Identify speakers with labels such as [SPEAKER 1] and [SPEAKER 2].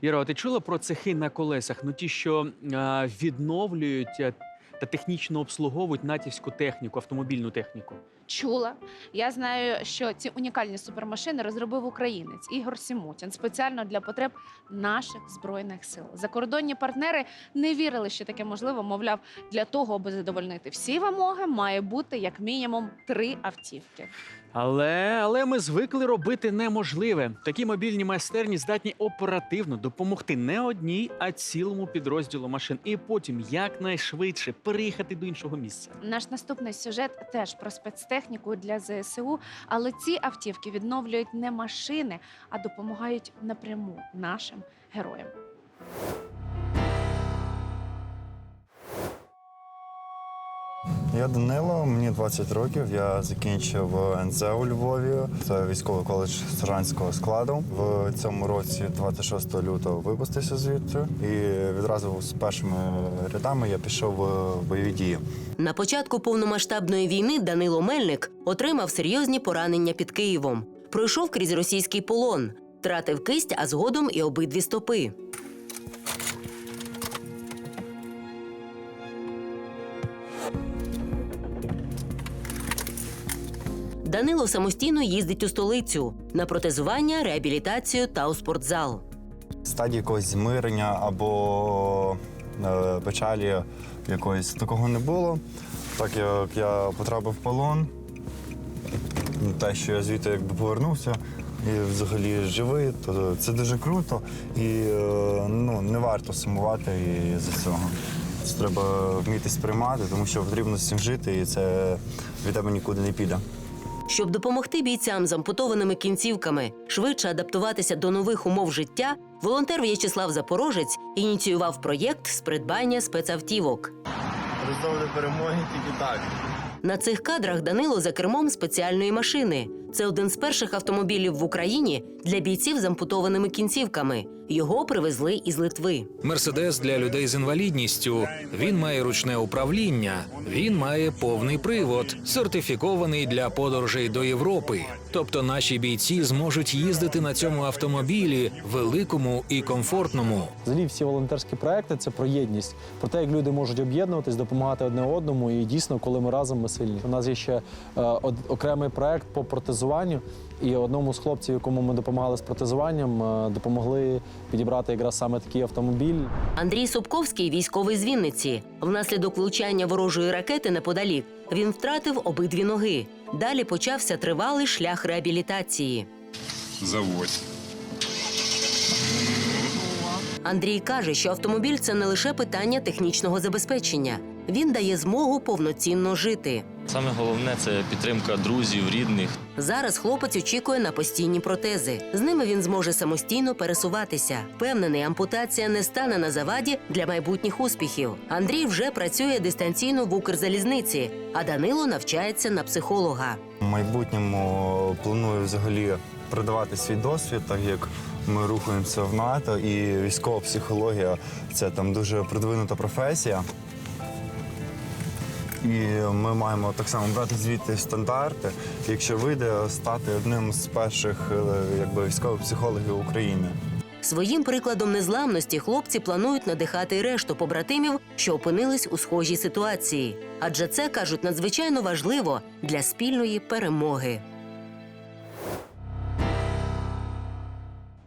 [SPEAKER 1] Іра, ти чула про цехи на колесах? Ну ті, що а, відновлюють та технічно обслуговують натівську техніку, автомобільну техніку.
[SPEAKER 2] Чула. Я знаю, що ці унікальні супермашини розробив українець Ігор Сімутін спеціально для потреб наших збройних сил. Закордонні партнери не вірили, що таке можливо. Мовляв, для того, аби задовольнити всі вимоги, має бути як мінімум три автівки.
[SPEAKER 1] Але, але ми звикли робити неможливе. Такі мобільні майстерні здатні оперативно допомогти не одній, а цілому підрозділу машин. І потім якнайшвидше переїхати до іншого місця.
[SPEAKER 2] Наш наступний сюжет теж про спецтехніку для ЗСУ, але ці автівки відновлюють не машини, а допомагають напряму нашим героям.
[SPEAKER 3] Я Данило, мені 20 років. Я закінчив НЗ у Львові. Це військовий коледж сержантського складу. В цьому році, 26 лютого, випустився звідти. І відразу з першими рядами я пішов в бойові дії.
[SPEAKER 4] На початку повномасштабної війни Данило Мельник отримав серйозні поранення під Києвом. Пройшов крізь російський полон, втратив кисть, а згодом і обидві стопи. Данило самостійно їздить у столицю на протезування, реабілітацію та у спортзал.
[SPEAKER 3] Стадії якогось змирення або е, печалі якоїсь такого не було. Так як я потрапив в полон, те, що я звідти якби повернувся і взагалі живий, то це дуже круто. І е, ну, не варто сумувати і за цього. Це треба вміти сприймати, тому що потрібно з цим жити, і це від тебе нікуди не піде.
[SPEAKER 4] Щоб допомогти бійцям з ампутованими кінцівками швидше адаптуватися до нових умов життя, волонтер В'ячеслав Запорожець ініціював проєкт з придбання спецавтівок.
[SPEAKER 3] Роздовли перемоги тільки так.
[SPEAKER 4] На цих кадрах Данило за кермом спеціальної машини. Це один з перших автомобілів в Україні для бійців з ампутованими кінцівками. Його привезли із Литви.
[SPEAKER 5] Мерседес для людей з інвалідністю. Він має ручне управління. Він має повний привод, сертифікований для подорожей до Європи. Тобто наші бійці зможуть їздити на цьому автомобілі великому і комфортному.
[SPEAKER 6] Взагалі всі волонтерські проекти це про єдність, про те, як люди можуть об'єднуватись, допомагати одне одному. І дійсно, коли ми разом, ми сильні. У нас є ще е, окремий проект по протезуванню. І одному з хлопців, якому ми допомагали з протезуванням, е, допомогли підібрати якраз саме такий автомобіль.
[SPEAKER 4] Андрій Собковський військовий з Вінниці. Внаслідок влучання ворожої ракети неподалік він втратив обидві ноги. Далі почався тривалий шлях реабілітації.
[SPEAKER 7] заводь.
[SPEAKER 4] Андрій каже, що автомобіль це не лише питання технічного забезпечення. Він дає змогу повноцінно жити.
[SPEAKER 8] Саме головне це підтримка друзів, рідних.
[SPEAKER 4] Зараз хлопець очікує на постійні протези. З ними він зможе самостійно пересуватися. Впевнений, ампутація не стане на заваді для майбутніх успіхів. Андрій вже працює дистанційно в Укрзалізниці, а Данило навчається на психолога.
[SPEAKER 3] В майбутньому планую взагалі передавати свій досвід, так як ми рухаємося в НАТО, і військова психологія це там дуже продвинута професія. І ми маємо так само брати звідти стандарти, якщо вийде стати одним з перших е, якби, військових психологів України.
[SPEAKER 4] Своїм прикладом незламності хлопці планують надихати й решту побратимів, що опинились у схожій ситуації. Адже це кажуть надзвичайно важливо для спільної перемоги.